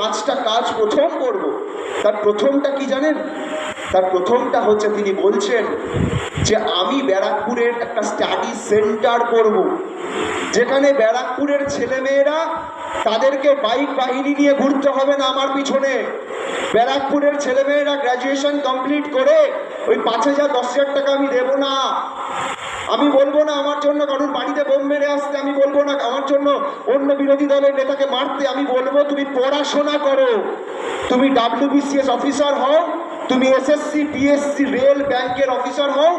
পাঁচটা কাজ প্রথম করব। তার প্রথমটা কি জানেন? তার প্রথমটা হচ্ছে তিনি বলছেন যে, আমি ব্যারাকপুরের একটা স্টাডি সেন্টার করব। যেখানে ব্যারাকপুরের ছেলেমেয়েরা তাদেরকে বাইক বাহিনী নিয়ে ঘুরতে হবে না আমার পিছনে। ব্যারাকপুরের ছেলেমেয়েরা গ্র্যাজুয়েশন কমপ্লিট করে ওই পাঁচ হাজার, দশ হাজার টাকা আমি দেবো না। আমি বলব না আমার জন্য কারোর বাড়িতে বোম মেরে আসতে, আমি বলব না আমার জন্য অন্য বিরোধী দলের নেতাকে মারতে, আমি বলব তুমি পড়াশোনা করো। তুমি ডাব্লিউবিসিএস অফিসার হও, তুমি এসএসসি পিএসসি রেল ব্যাংকের অফিসার হও,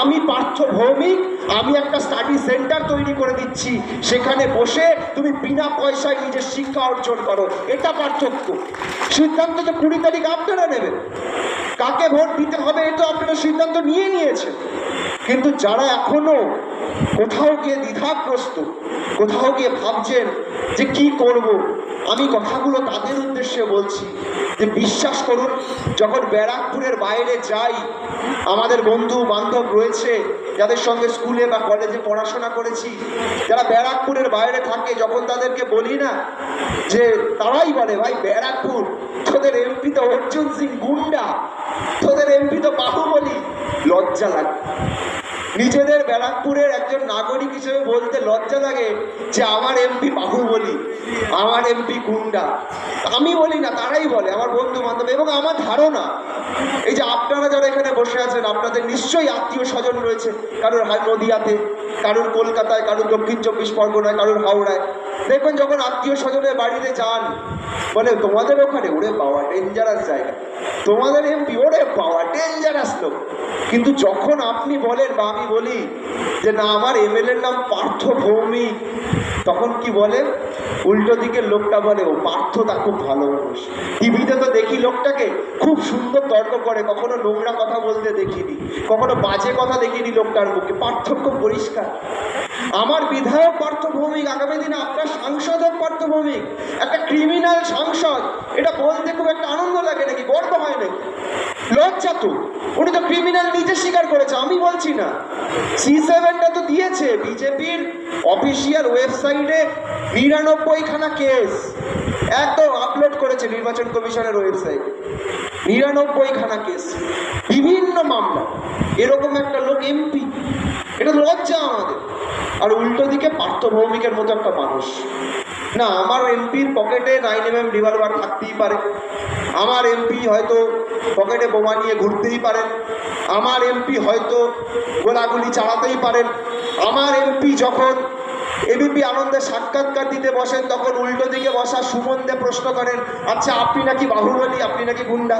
আমি পার্থ ভৌমিক আমি একটা স্টাডি সেন্টার তৈরি করে দিচ্ছি। সেখানে বসে তুমি বিনা পয়সায় নিজের শিক্ষা অর্জন করো। এটা পার্থক্য। সিদ্ধান্ত তো কুড়ি তারিখ আপনারা নেবেন। কাকে ভোট দিতে হবে এটা আপনারা সিদ্ধান্ত নিয়ে নিয়েছেন। কিন্তু যারা এখনও কোথাও গিয়ে দ্বিধাগ্রস্ত, কোথাও গিয়ে ভাবছেন যে কি করব, আমি কথাগুলো তাদের উদ্দেশ্যে বলছি যে বিশ্বাস করুন, যখন ব্যারাকপুরের বাইরে যাই, আমাদের বন্ধু, বান্ধব রয়েছে, যাদের সঙ্গে স্কুলে বা কলেজে পড়াশোনা করেছি, যারা ব্যারাকপুরের বাইরে থাকে, যখন তাদেরকে বলি না যে, তারাই বলে, ভাই, ব্যারাকপুর, তোদের এমপি তো অর্জুন সিং গুন্ডা, তোদের এমপি তো বাহুবলী। লজ্জা লাগে। নিজেদের ব্যারাকপুরের একজন নাগরিক হিসেবে বলতে লজ্জা লাগে যে আমার এমপি বাহুবলী আমার এমপি গুন্ডা। আমি বলি না, তারাই বলে, আমার বন্ধু বান্ধব এবং আমার ধারণা। এই যে আপনারা যারা এখানে বসে আছেন, আপনাদের নিশ্চয়ই আত্মীয় স্বজন রয়েছে, কারোর নদিয়াতে, কারোর কলকাতায়, কারোর দক্ষিণ চব্বিশ পরগনায়, কারোর হাওড়ায়। দেখবেন যখন আত্মীয় স্বজনের বাড়িতে যান বলে, তোমাদের ওখানে ওরে বাবা ডেঞ্জারাস জায়গা। তোমাদের এমপি ওরে বাবা ডেঞ্জারাস লোক। কিন্তু যখন আপনি বলেন বা আমি বলি যে, না, আমার এমএলএর নাম পার্থ ভৌমিক, তখন কি বলে উল্টো দিকের লোকটা বলে, ও পার্থ তা খুব ভালো মানুষ। টিভিতে তো দেখি লোকটাকে খুব সুন্দর তর্ক করে, কখনো নোংরা কথা বলতে দেখিনি, কখনো বাজে কথা দেখিনি লোকটার মুখে, পার্থক্য পরিষ্কার। আমার বিধায়ক পার্থ ভৌমিক আগামী দিনে আপনার সাংসদ হোক পার্থ একটা ক্রিমিনাল সাংসদ, এটা বলতে খুব একটা আনন্দ লাগে নাকি? গর্ব হয় নাকি? লজ্জা তো। উনি তো ক্রিমিনাল নিজে স্বীকার করেছে, আমি বলছি না। সি সেভেনটা তো দিয়েছে বিজেপির অফিসিয়াল ওয়েবসাইটে নিরানব্বইখানা কেস একদম আপলোড করেছে নির্বাচন কমিশনের ওয়েবসাইটে নিরানব্বইখানা কেস বিভিন্ন মামলা। এরকম একটা লোক এমপি এটা লজ্জা আর উল্টো দিকে পার্থ ভৌমিকের মতো একটা মানুষ। না, আমার এমপির পকেটে নাইন এম এম রিভলভার থাকতেই পারে। আমার এমপি হয়তো পকেটে বোমা নিয়ে ঘুরতেই পারেন। আমার এমপি হয়তো গোলাগুলি চালাতেই পারেন। আমার এমপি যখন এবিপি আনন্দে সাক্ষাৎকার দিতে বসেন, তখন উল্টো দিকে বসা সুমন দে প্রশ্ন করেন আচ্ছা আপনি নাকি বাহুবলী আপনি নাকি গুন্ডা?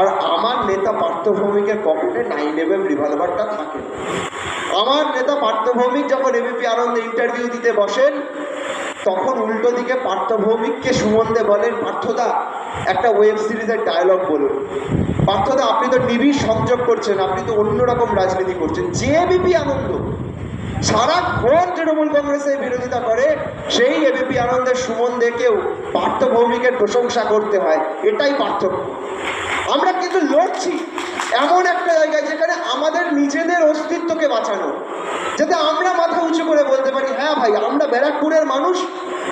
আর আমার নেতা পার্থ ভৌমিকের পকেটে নাইন এম এম রিভলভারটা থাকে। আমার নেতা পার্থভৌমিক যখন এবিপি আনন্দে ইন্টারভিউ দিতে বসেন, তখন উল্টো দিকে পার্থ ভৌমিককে সুমন দে বলেন, পার্থদা, একটা ওয়েব সিরিজের ডায়লগ বলুন। পার্থদা, আপনি তো নিবিড় সংযোগ করছেন, আপনি তো অন্যরকম রাজনীতি করছেন। যে বিপি আনন্দ সারাক্ষণ তৃণমূল কংগ্রেসের বিরোধিতা করে, সেই এবিপি আনন্দের সুমন দেখেও পার্থ ভৌমিকের প্রশংসা করতে হয়। এটাই পার্থক্য। আমরা কিন্তু লড়ছি এমন একটা জায়গায় যেখানে আমাদের নিজেদের বাঁচানো। যাতে আমরা মাথা উঁচু করে বলতে পারি হ্যাঁ ভাই, আমরা ব্যারাকপুরের মানুষ,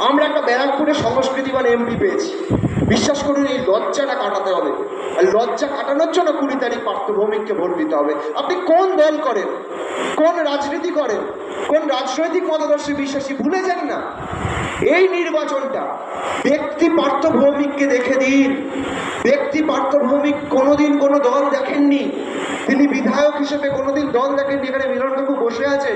আমরা একটা ব্যারাকপুরের সংস্কৃতিবান এমপি পেয়েছি। বিশ্বাস করুন, এই লজ্জাটা কাটাতে হবে। আর লজ্জা কাটানোর জন্য কুড়ি তারিখ পার্থ ভৌমিককে ভোট দিতে হবে। আপনি কোন দল করেন? কোন রাজনীতি করেন? কোন রাজনৈতিক মতাদর্শে বিশ্বাসী ভুলে যান না? এই নির্বাচনটা ব্যক্তি পার্থ ভৌমিককে দেখে দিন। ব্যক্তি পার্থ ভৌমিক কোনোদিন কোনো দল দেখেননি। তিনি বিধায়ক হিসেবে কোনোদিন দল দেখেননি। এখানে মিলন কাকু বসে আছে।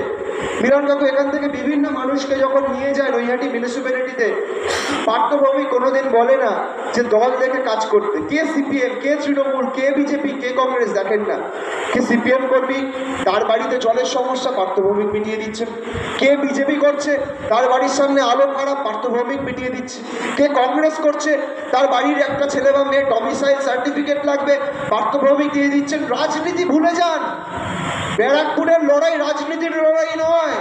মিলন কাকু এখান থেকে বিভিন্ন মানুষকে যখন নিয়ে যায় নৈহাটি মিউনিসিপ্যালিটিতে পার্থভূমি কোনোদিন বলে না যে দল দেখে কাজ করতে। কে সিপিএম, কে তৃণমূল, কে বিজেপি, কে কংগ্রেস দেখেন না। কে সিপিএম কর্মী, তার বাড়িতে জলের সমস্যা, পার্থভৌমিক মিটিয়ে দিচ্ছেন কে বিজেপি করছে, তার বাড়ির সামনে আলো খারাপ, পার্থভৌমিক মিটিয়ে দিচ্ছে। কে কংগ্রেস করছে, তার বাড়ির একটা ছেলে বা মেয়ে ডমিসাইল সার্টিফিকেট লাগবে, পার্থভৌমিক দিয়ে দিচ্ছেন। রাজনীতি ভুলে যান। ব্যারাকপুরের লড়াই রাজনীতির লড়াই নয়।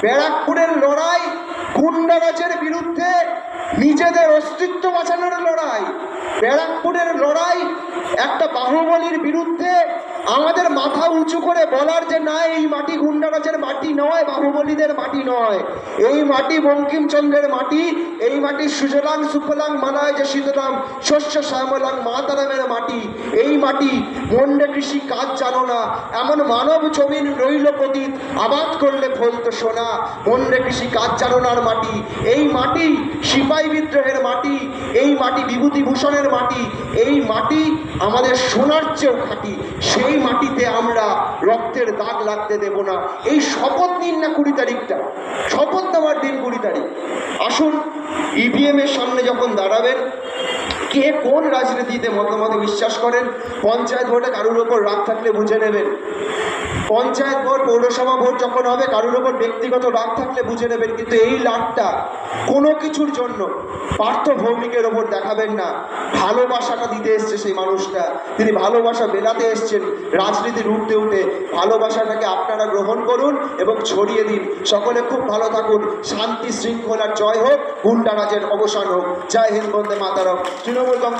ব্যারাকপুরের লড়াই গুন্ডারাজের বিরুদ্ধে নিজেদের অস্তিত্ব বাঁচানোর লড়াই। ব্যারাকপুরের লড়াই একটা বাহুবলীর বিরুদ্ধে আমাদের মাথা উঁচু করে বলার যে না, এই মাটি গুন্ডারাজের মাটি নয়, বাহুবলীদের মাটি নয়। এই মাটি বঙ্কিমচন্দ্রের মাটি, এই মাটি সুজলাং সুফলাং মানায় যে শীতলাং শস্য শ্যামলাং মাতারামের মাটি। এই মাটি মন্ডে কৃষি কাজ জানো না, এমন মানব জমিন রইল পতিত, আবাদ করলে ফলতো সোনা। মন্ডে কৃষি কাজ জানো নার মাটি, এই মাটি সিপাহী বিদ্রোহের মাটি, এই মাটি বিভূতিভূষণের মাটি, এই মাটি আমাদের সোনার চেয়েও খাঁটি। সেই মাটিতে আমরা রক্তের দাগ লাগতে দেব না। এই শপথ নিন না কুড়ি তারিখটা। শপথ নেওয়ার দিন কুড়ি তারিখ। আসুন ইভিএম এর সামনে যখন দাঁড়াবেন, কে কোন রাজনীতিতে মতামতে বিশ্বাস করেন, পঞ্চায়েত ভোটে কারোর ওপর রাগ থাকলে বুঝে নেবেন। পঞ্চায়েত ভোট, পৌরসভা ভোট যখন হবে, কারোর ওপর ব্যক্তিগত রাগ থাকলে বুঝে নেবেন, কিন্তু এই রাগটা কোনো কিছুর জন্য পার্থ ভৌমিকের ওপর দেখাবেন না। ভালোবাসাটা দিতে এসছে সেই মানুষটা। তিনি ভালোবাসা বেলাতে এসছেন রাজনীতির উঠতে উঠে। ভালোবাসাটাকে আপনারা গ্রহণ করুন এবং ছড়িয়ে দিন। সকলে খুব ভালো থাকুন। শান্তি, শৃঙ্খলার জয় হোক, গুন্ডারাজের অবসান হোক। জয় হিন্দ, বন্দে মাতারম। তৃণমূল